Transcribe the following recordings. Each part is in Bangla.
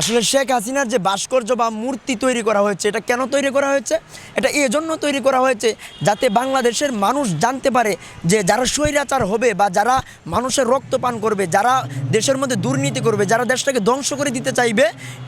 আসলে শেখ হাসিনার যে ভাস্কর্য বা মূর্তি তৈরি করা হয়েছে, এটা কেন তৈরি করা হয়েছে? এটা এই জন্য তৈরি করা হয়েছে যাতে বাংলাদেশের মানুষ জানতে পারে যে যারা স্বৈরাচার হবে বা যারা মানুষের রক্ত পান করবে, যারা দেশের মধ্যে দুর্নীতি করবে, যারা দেশটাকে ধ্বংস করে দিতে চাইবে,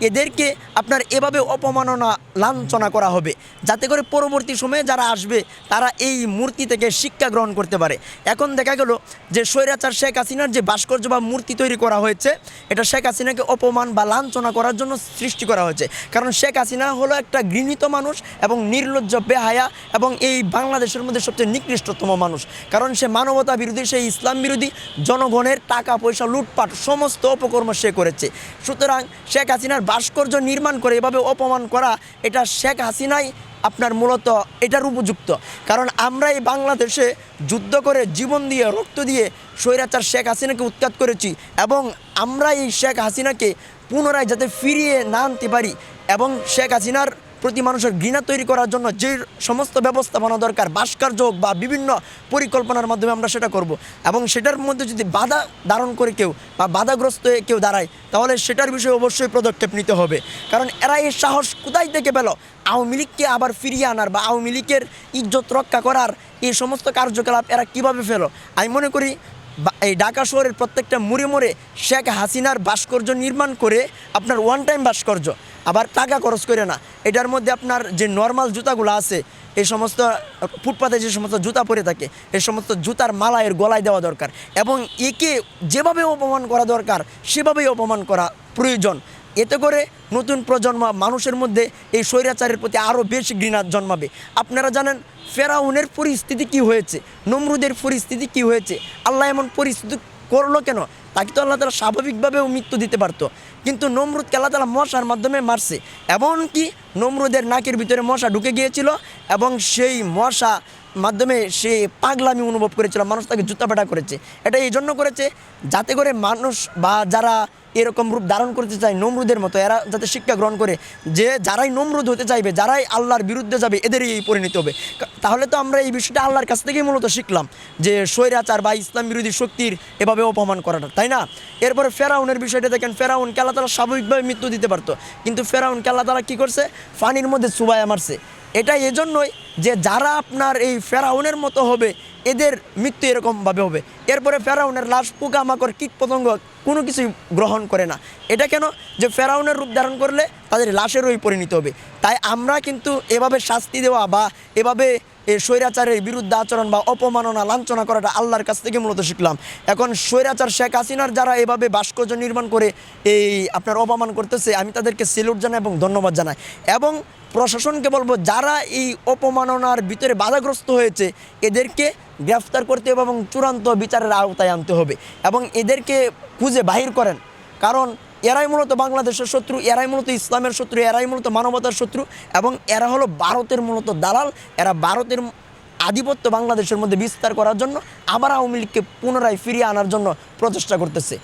এদেরকে আপনার এভাবে অপমাননা লাঞ্ছনা করা হবে। যাতে করে পরবর্তী সময়ে যারা আসবে, তারা এই মূর্তি থেকে শিক্ষা গ্রহণ করতে পারে। এখন দেখা গেল যে স্বৈরাচার শেখ হাসিনার যে ভাস্কর্য বা মূর্তি তৈরি করা হয়েছে, এটা শেখ হাসিনাকে অপমান বা লাঞ্ছনা করার জন্য সৃষ্টি করা হয়েছে। কারণ শেখ হাসিনা হলো একটা ঘৃণিত মানুষ এবং নির্লজ্জ, বেহায়া এবং এই বাংলাদেশের মধ্যে সবচেয়ে নিকৃষ্টতম মানুষ। কারণ সে মানবতা বিরোধী, সে ইসলাম বিরোধী, জনগণের টাকা, পয়সা, লুটপাট, সমস্ত অপকর্ম সে করেছে। সুতরাং শেখ হাসিনার ভাস্কর্য নির্মাণ করে এভাবে অপমান করা, এটা শেখ হাসিনাই আপনার মূলত এটার উপযুক্ত। কারণ আমরা এই বাংলাদেশে যুদ্ধ করে জীবন দিয়ে, রক্ত দিয়ে স্বৈরাচার শেখ হাসিনাকে উৎখাত করেছি এবং আমরা এই শেখ হাসিনাকে পুনরায় যাতে ফিরিয়ে না আনতে পারি এবং শেখ হাসিনার প্রতি মানুষের ঘৃণা তৈরি করার জন্য যে সমস্ত ব্যবস্থাপনা দরকার, ভাস্কর্য হোক বা বিভিন্ন পরিকল্পনার মাধ্যমে আমরা সেটা করব এবং সেটার মধ্যে যদি বাধা ধারণ করে কেউ বা বাধাগ্রস্ত হয়ে কেউ দাঁড়ায়, তাহলে সেটার বিষয়ে অবশ্যই পদক্ষেপ নিতে হবে। কারণ এরা এই সাহস কোথায় থেকে পেল? আওয়ামী লীগকে আবার ফিরিয়ে আনার বা আওয়ামী লীগের ইজ্জত রক্ষা করার এই সমস্ত কার্যকলাপ এরা কীভাবে ফেলো? আমি মনে করি এই ঢাকা শহরের প্রত্যেকটা মুড়ে মুড়ে শেখ হাসিনার ভাস্কর্য নির্মাণ করে আপনার ওয়ান টাইম ভাস্কর্য, আবার টাকা খরচ করে না। এটার মধ্যে আপনার যে নর্মাল জুতাগুলো আছে, এই সমস্ত ফুটপাতে যে সমস্ত জুতা পরে থাকে, এই সমস্ত জুতার মালা এর গলায় দেওয়া দরকার এবং একে যেভাবে অপমান করা দরকার, সেভাবেই অপমান করা প্রয়োজন। এতে করে নতুন প্রজন্ম মানুষের মধ্যে এই স্বৈরাচারের প্রতি আরও বেশি ঘৃণা জন্মাবে। আপনারা জানেন, ফেরাউনের পরিস্থিতি কি হয়েছে? নমরুদের পরিস্থিতি কি হয়েছে? আল্লাহ এমন পরিস্থিতি করল কেন? তাকে তো আল্লাহ তালা স্বাভাবিকভাবেও মৃত্যু দিতে পারতো। কিন্তু নমরুদকে আল্লাহ তালা মশার মাধ্যমে মারছে। এমনকি নমরুদের নাকের ভিতরে মশা ঢুকে গিয়েছিল এবং সেই মশা মাধ্যমে সে পাগলামি অনুভব করেছিল। মানুষ তাকে জুতাপাটা করেছে। এটা এই জন্য করেছে যাতে করে মানুষ বা যারা এরকম রূপ ধারণ করতে চায় নমরুদের মতো। এরা যাতে শিক্ষা গ্রহণ করে যে যারাই নমরুদ হতে চাইবে, যারাই আল্লাহর বিরুদ্ধে যাবে, এদেরই পরিণতি হবে। তাহলে তো আমরা এই বিষয়টা আল্লাহর কাছ থেকেই মূলত শিখলাম যে স্বৈরাচার বা ইসলাম বিরোধী শক্তির এভাবে অপমান করাটা, তাই না? এরপরে ফেরাউনের বিষয়টা দেখেন ফেরাউন আল্লাহ তালা স্বাভাবিকভাবে মৃত্যু দিতে পারতো। কিন্তু ফেরাউন আল্লাহ তালা কী করছে? পানির মধ্যে চুবায়া মারছে। এটা এজন্যই যে যারা আপনার এই ফেরাউনের মতো হবে, এদের মৃত্যু এরকমভাবে হবে। এরপরে ফেরাউনের লাশ পোকামাকড় কীট পতঙ্গ কোনো কিছু গ্রহণ করে না। এটা কেন? যে ফেরাউনের রূপ ধারণ করলে তাদের লাশেরই পরিণত হবে। তাই আমরা কিন্তু এভাবে শাস্তি দেওয়া বা এভাবে এ স্বৈরাচারের বিরুদ্ধে আচরণ বা অপমাননা লাঞ্ছনা করাটা আল্লাহর কাছ থেকে মূলত শিখলাম। এখন স্বৈরাচার শেখ হাসিনার যারা এভাবে ভাস্কর্য নির্মাণ করে এই আপনার অপমান করতেছে, আমি তাদেরকে সেলুট জানাই এবং ধন্যবাদ জানাই। এবং প্রশাসনকে বলব, যারা এই অপমাননার ভিতরে বাধাগ্রস্ত হয়েছে, এদেরকে গ্রেফতার করতে হবে এবং চূড়ান্ত বিচারের আওতায় আনতে হবে। এবং এদেরকে খুঁজে বাহির করেন। কারণ এরাই মূলত বাংলাদেশের শত্রু, এরাই মূলত ইসলামের শত্রু, এরাই মূলত মানবতার শত্রু এবং এরা হলো ভারতের মূলত দালাল। এরা ভারতের আধিপত্য বাংলাদেশের মধ্যে বিস্তার করার জন্য আবার আওয়ামী লীগকে পুনরায় ফিরিয়ে আনার জন্য প্রচেষ্টা করতেছে।